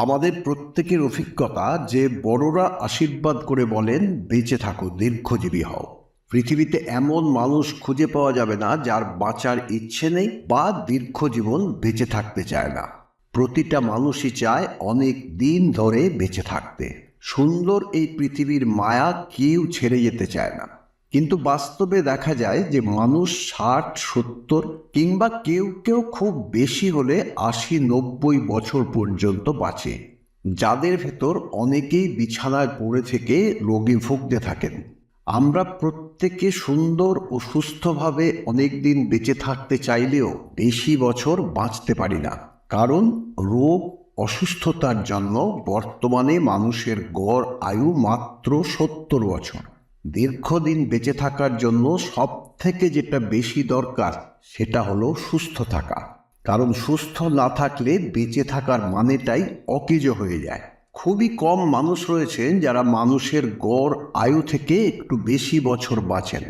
আমাদের প্রত্যেকের অভিজ্ঞতা যে বড়রা আশীর্বাদ করে বলেন, বেঁচে থাকো, দীর্ঘজীবী হও। পৃথিবীতে এমন মানুষ খুঁজে পাওয়া যাবে না যার বাঁচার ইচ্ছে নেই বা দীর্ঘ জীবন বেঁচে থাকতে চায় না। প্রতিটা মানুষই চায় অনেক দিন ধরে বেঁচে থাকতে। সুন্দর এই পৃথিবীর মায়া কেউ ছেড়ে যেতে চায় না। কিন্তু বাস্তবে দেখা যায় যে মানুষ ষাট, সত্তর কিংবা কেউ কেউ খুব বেশি হলে আশি, নব্বই বছর পর্যন্ত বাঁচে, যাদের ভেতর অনেকেই বিছানায় পড়ে থেকে রোগী ভুগতে থাকেন। আমরা প্রত্যেকে সুন্দর ও সুস্থভাবে অনেক দিন বেঁচে থাকতে চাইলেও বেশি বছর বাঁচতে পারি না, কারণ রোগ অসুস্থতার জন্য বর্তমানে মানুষের গড় আয়ু মাত্র সত্তর বছর। দীর্ঘদিন বেঁচে থাকার জন্য সব থেকে যেটা বেশি দরকার সেটা হলো সুস্থ থাকা। কারণ সুস্থ না থাকলে বেঁচে থাকার মানেটাই অকেজ হয়ে যায়। খুবই কম মানুষ রয়েছেন যারা মানুষের গড়, আয়ু থেকে একটু বেশি বছর বাঁচেন।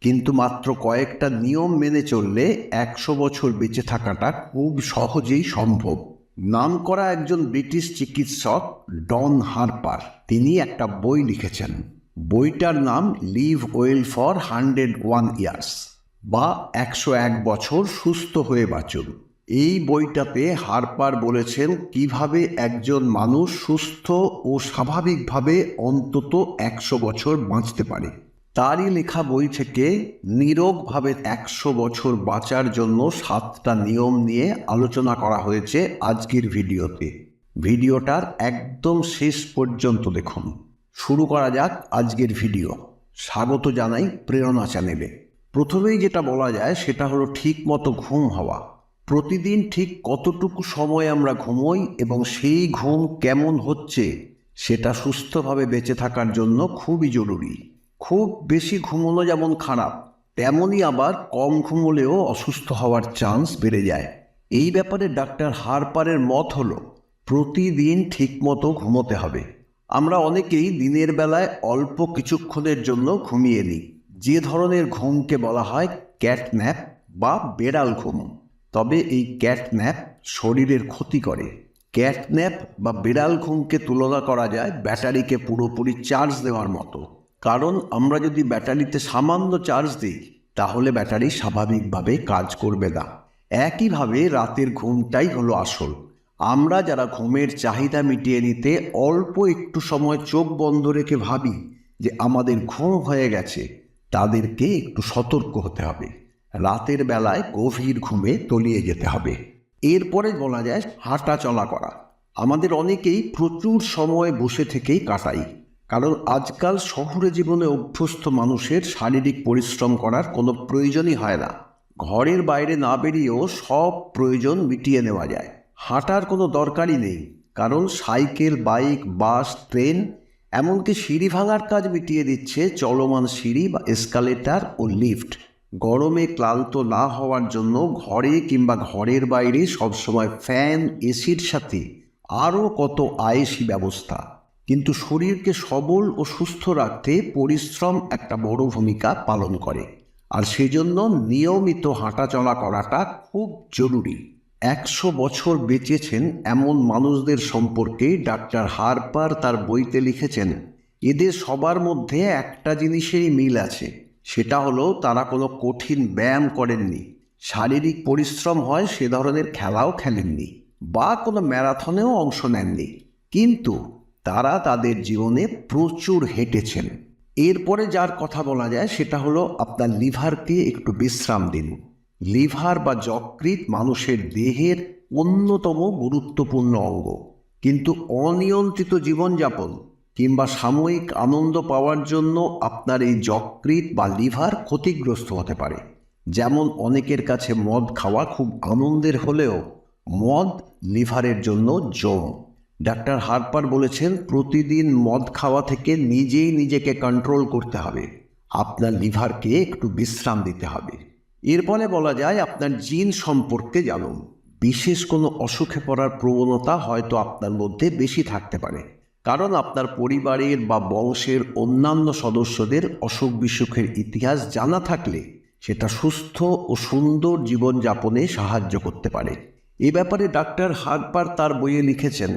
কিন্তু মাত্র কয়েকটা নিয়ম মেনে চললে একশো বছর বেঁচে থাকাটা খুব সহজেই সম্ভব। নাম করা একজন ব্রিটিশ চিকিৎসক ডন হারপার, তিনি একটা বই লিখেছেন। বইটার নাম live well for hundred one years বা একশো এক বছর সুস্থ হয়ে বাঁচুন। এই বইটাতে হারপার বলেছেন কীভাবে একজন মানুষ সুস্থ ও স্বাভাবিকভাবে অন্তত একশো বছর বাঁচতে পারে। তারই লেখা বই থেকে নীরবভাবে একশো বছর বাঁচার জন্য সাতটা নিয়ম নিয়ে আলোচনা করা হয়েছে আজকের ভিডিওতে। ভিডিওটার একদম শেষ পর্যন্ত দেখুন। শুরু করা যাক আজকের ভিডিও। স্বাগত জানাই প্রেরণা চ্যানেলে। প্রথমেই যেটা বলা যায়, সেটা হলো ঠিক মতো ঘুম হওয়া। প্রতিদিন ঠিক কতটুকু সময় আমরা ঘুমোই এবং সেই ঘুম কেমন হচ্ছে, সেটা সুস্থভাবে বেঁচে থাকার জন্য খুবই জরুরি। খুব বেশি ঘুমোনো যেমন খারাপ, তেমনই আবার কম ঘুমোলেও অসুস্থ হওয়ার চান্স বেড়ে যায়। এই ব্যাপারে ডাক্তার হারপারের মত হলো, প্রতিদিন ঠিকমতো ঘুমোতে হবে। আমরা অনেকেই দিনের বেলায় অল্প কিছুক্ষণের জন্য ঘুমিয়ে নিই। যে ধরনের ঘুমকে বলা হয় ক্যাট ন্যাপ বা বেড়াল ঘুম। তবে এই ক্যাট ন্যাপ শরীরের ক্ষতি করে। ক্যাট ন্যাপ বা বেড়াল ঘুমকে তুলনা করা যায় ব্যাটারিকে পুরোপুরি চার্জ দেওয়ার মতো। কারণ আমরা যদি ব্যাটারিতে সামান্য চার্জ দিই, তাহলে ব্যাটারি স্বাভাবিকভাবে কাজ করবে না। একইভাবে রাতের ঘুমটাই হলো আসল। আমরা যারা ঘুমের চাহিদা মিটিয়ে নিতে অল্প একটু সময় চোখ বন্ধ রেখে ভাবি যে আমাদের ঘুম হয়ে গেছে, তাদেরকে একটু সতর্ক হতে হবে। রাতের বেলায় গভীর ঘুমে তলিয়ে যেতে হবে। এরপরে বলা যায় হাঁটা চলা করা। আমাদের অনেকেই প্রচুর সময় বসে থেকেই কাটাই। কারণ আজকাল শহুরে জীবনে অভ্যস্ত মানুষের শারীরিক পরিশ্রম করার কোনো প্রয়োজনই হয় না। ঘরের বাইরে না বেরিয়েও সব প্রয়োজন মিটিয়ে নেওয়া যায়। হাঁটার কোনো দরকারই নেই, কারণ সাইকেল, বাইক, বাস, ট্রেন, এমনকি সিঁড়ি ভাঙার কাজ মিটিয়ে দিচ্ছে চলমান সিঁড়ি বা এসকালেটার ও লিফট। গরমে ক্লান্ত না হওয়ার জন্য ঘরে কিংবা ঘরের বাইরে সবসময় ফ্যান, এসির সাথে আরও কত আয়েসি ব্যবস্থা। কিন্তু শরীরকে সবল ও সুস্থ রাখতে পরিশ্রম একটা বড় ভূমিকা পালন করে। আর সেজন্য নিয়মিত হাঁটাচলা করাটা খুব জরুরি। একশো বছর বেঁচেছেন এমন মানুষদের সম্পর্কে ডাক্তার হারপার তার বইতে লিখেছেন, এদের সবার মধ্যে একটা জিনিসেরই মিল আছে, সেটা হলো তারা কোনো কঠিন ব্যায়াম করেননি, শারীরিক পরিশ্রম হয় সে ধরনের খেলাও খেলেননি বা কোনো ম্যারাথনেও অংশ নেননি, কিন্তু তারা তাদের জীবনে প্রচুর হেঁটেছেন। এরপরে যার কথা বলা যায় সেটা হলো, আপনার লিভারকে একটু বিশ্রাম দিন। লিভার বা যকৃৎ মানুষের দেহের অন্যতম গুরুত্বপূর্ণ অঙ্গ। কিন্তু অনিয়ন্ত্রিত জীবনযাপন কিংবা সাময়িক আনন্দ পাওয়ার জন্য আপনার এই যকৃৎ বা লিভার ক্ষতিগ্রস্ত হতে পারে। যেমন অনেকের কাছে মদ খাওয়া খুব আনন্দের হলেও মদ লিভারের জন্য জম ডাক্তার হারপার বলেছেন, প্রতিদিন মদ খাওয়া থেকে নিজেই নিজেকে কন্ট্রোল করতে হবে। আপনার লিভারকে একটু বিশ্রাম দিতে হবে। এর ফলে বলা যায় আপনার জিন সম্পর্কে জানুন। বিশেষ কোনো অসুখে পড়ার প্রবণতা হয়তো আপনার মধ্যে বেশি থাকতে পারে। কারণ আপনার পরিবারের বা বংশের অন্যান্য সদস্যদের অসুখ বিসুখের ইতিহাস জানা থাকলে সেটা সুস্থ ও সুন্দর জীবনযাপনে সাহায্য করতে পারে। এ ব্যাপারে ডাক্তার হারপার তার বইয়ে লিখেছেন,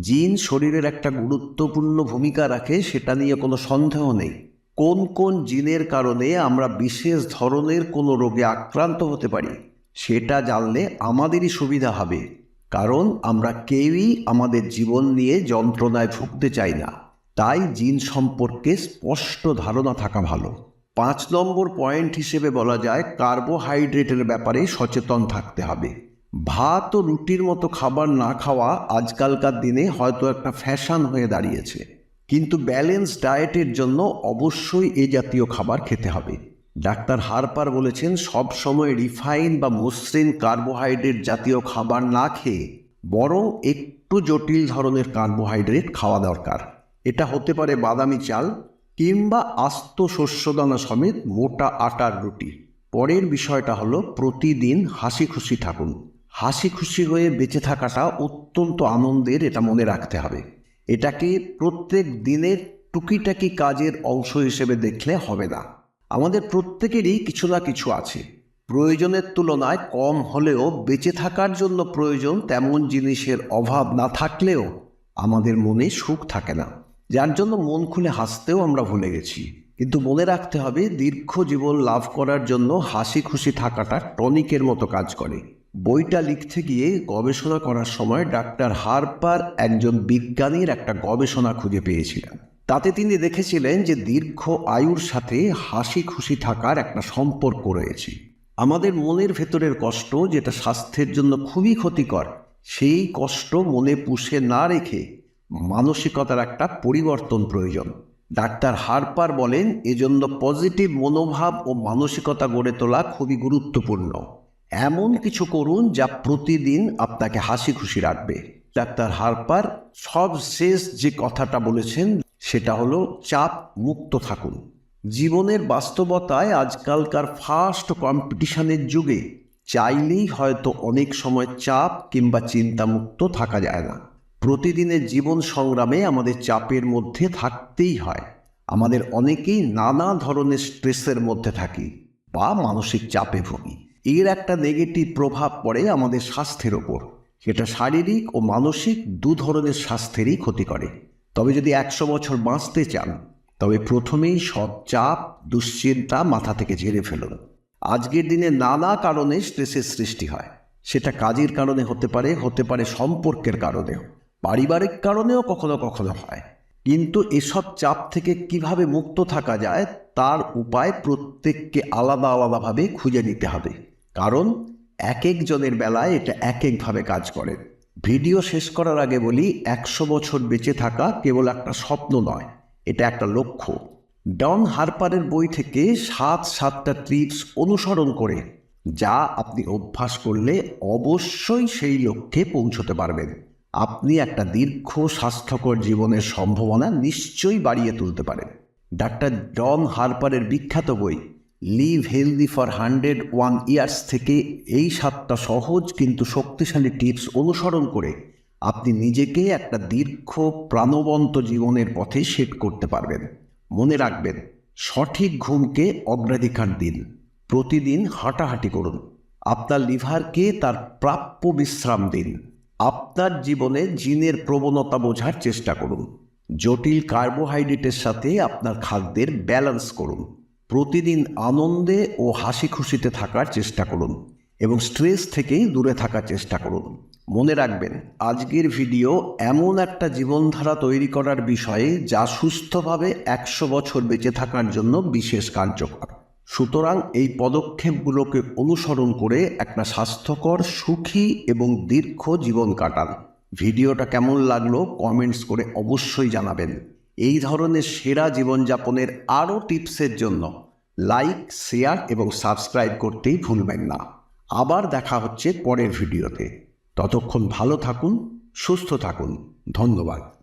জিন শরীরের একটা গুরুত্বপূর্ণ ভূমিকা রাখে সেটা নিয়ে কোনো সন্দেহ নেই। কোন কোন জিনের কারণে আমরা বিশেষ ধরনের কোনো রোগে আক্রান্ত হতে পারি, সেটা জানলে আমাদেরই সুবিধা হবে। কারণ আমরা কেউই আমাদের জীবন নিয়ে যন্ত্রণায় ভুগতে চাই না। তাই জিন সম্পর্কে স্পষ্ট ধারণা থাকা ভালো। পাঁচ নম্বর পয়েন্ট হিসেবে বলা যায়, কার্বোহাইড্রেটের ব্যাপারে সচেতন থাকতে হবে। ভাত ও রুটির মতো খাবার না খাওয়া আজকালকার দিনে হয়তো একটা ফ্যাশন হয়ে দাঁড়িয়েছে। কিন্তু ব্যালেন্স ডায়েটের জন্য অবশ্যই এ জাতীয় খাবার খেতে হবে। ডাক্তার হারপার বলেছেন, সব সময় রিফাইন বা মসৃণ কার্বোহাইড্রেট জাতীয় খাবার না খেয়ে বরং একটু জটিল ধরনের কার্বোহাইড্রেট খাওয়া দরকার। এটা হতে পারে বাদামি চাল কিংবা আস্ত শস্যদানা সমেত মোটা আটার রুটি। পরের বিষয়টা হলো, প্রতিদিন হাসি খুশি থাকুন। হাসি খুশি হয়ে বেঁচে থাকাটা অত্যন্ত আনন্দের, এটা মনে রাখতে হবে। এটাকে প্রত্যেক দিনের টুকিটাকি কাজের অংশ হিসেবে দেখলে হবে না। আমাদের প্রত্যেকেরই কিছু না কিছু আছে। প্রয়োজনের তুলনায় কম হলেও বেঁচে থাকার জন্য প্রয়োজন তেমন জিনিসের অভাব না থাকলেও আমাদের মনে সুখ থাকে না। যার জন্য মন খুলে হাসতেও আমরা ভুলে গেছি। কিন্তু মনে রাখতে হবে, দীর্ঘ জীবন লাভ করার জন্য হাসি খুশি থাকাটা টনিকের মতো কাজ করে। বইটা লিখতে গিয়ে গবেষণা করার সময় ডাক্তার হারপার একজন বিজ্ঞানীর একটা গবেষণা খুঁজে পেয়েছিলেন তাতে তিনি দেখেছিলেন যে দীর্ঘ আয়ুর সাথে হাসি খুশি থাকার একটা সম্পর্ক রয়েছে। আমাদের মনের ভেতরের কষ্ট যেটা স্বাস্থ্যের জন্য খুবই ক্ষতিকর, সেই কষ্ট মনে পুষে না রেখে মানসিকতার একটা পরিবর্তন প্রয়োজন। ডাক্তার হারপার বলেন, এজন্য পজিটিভ মনোভাব ও মানসিকতা গড়ে তোলা খুবই গুরুত্বপূর্ণ। এমন কিছু করুন যা প্রতিদিন আপনাকে হাসি খুশি রাখবে। ডাক্তার হারপার সব শেষ যে কথাটা বলেছেন, সেটা হলো চাপ মুক্ত থাকুন। জীবনের বাস্তবতায় আজকালকার ফাস্ট কম্পিটিশনের যুগে চাইলেই হয়তো অনেক সময় চাপ কিংবা চিন্তামুক্ত থাকা যায় না। প্রতিদিনের জীবন সংগ্রামে আমাদের চাপের মধ্যে থাকতেই হয়। আমাদের অনেকেই নানা ধরনের স্ট্রেসের মধ্যে থাকি বা মানসিক চাপে ভুগি। এর একটা নেগেটিভ প্রভাব পড়ে আমাদের স্বাস্থ্যের ওপর। সেটা শারীরিক ও মানসিক দু ধরনের স্বাস্থ্যেরই ক্ষতি করে। তবে যদি একশো বছর বাঁচতে চান, তবে প্রথমেই সব চাপ, দুশ্চিন্তা মাথা থেকে ঝেড়ে ফেলুন। আজকের দিনে নানা কারণে স্ট্রেসের সৃষ্টি হয়। সেটা কাজের কারণে হতে পারে হতে পারে সম্পর্কের কারণেও। পারিবারিক কারণেও কখনো কখনো হয়। কিন্তু এসব চাপ থেকে কীভাবে মুক্ত থাকা যায়, তার উপায় প্রত্যেককে আলাদা আলাদাভাবে খুঁজে নিতে হবে। কারণ এক একজনের বেলায় এটা এক একভাবে কাজ করে। ভিডিও শেষ করার আগে বলি, একশো বছর বেঁচে থাকা কেবল একটা স্বপ্ন নয়, এটা একটা লক্ষ্য। ডন হারপারের বই থেকে সাত সাতটা ট্রিপস অনুসরণ করে, যা আপনি অভ্যাস করলে অবশ্যই সেই লক্ষ্যে পৌঁছতে পারবেন। আপনি একটা দীর্ঘ স্বাস্থ্যকর জীবনের সম্ভাবনা নিশ্চয়ই বাড়িয়ে তুলতে পারেন। ডাক্তার ডন হারপারের বিখ্যাত বই, live healthy for hundred one years থেকে এই সাতটা সহজ কিন্তু শক্তিশালী টিপস অনুসরণ করে আপনি নিজেকে একটা দীর্ঘ প্রাণবন্ত জীবনের পথে সেট করতে পারবেন। মনে রাখবেন, সঠিক ঘুমকে অগ্রাধিকার দিন। প্রতিদিন হাঁটাহাঁটি করুন। আপনার লিভারকে তার প্রাপ্য বিশ্রাম দিন। আপনার জীবনে জিনের প্রবণতা বোঝার চেষ্টা করুন। জটিল কার্বোহাইড্রেটের সাথে আপনার খাদ্যের ব্যালেন্স করুন। প্রতিদিন আনন্দে ও হাসি খুশিতে থাকার চেষ্টা করুন এবং স্ট্রেস থেকেই দূরে থাকার চেষ্টা করুন। মনে রাখবেন, আজকের ভিডিও এমন একটা জীবনধারা তৈরি করার বিষয়ে যা সুস্থভাবে একশো বছর বেঁচে থাকার জন্য বিশেষ কার্যকর। সুতরাং এই পদক্ষেপগুলোকে অনুসরণ করে একটা স্বাস্থ্যকর, সুখী এবং দীর্ঘ জীবন কাটান। ভিডিওটা কেমন লাগল কমেন্টস করে অবশ্যই জানাবেন। এই ধরনের সেরা জীবনযাপনের আরও টিপসের জন্য লাইক, শেয়ার এবং সাবস্ক্রাইব করতেই ভুলবেন না। আবার দেখা হচ্ছে পরের ভিডিওতে। ততক্ষণ ভালো থাকুন, সুস্থ থাকুন। ধন্যবাদ।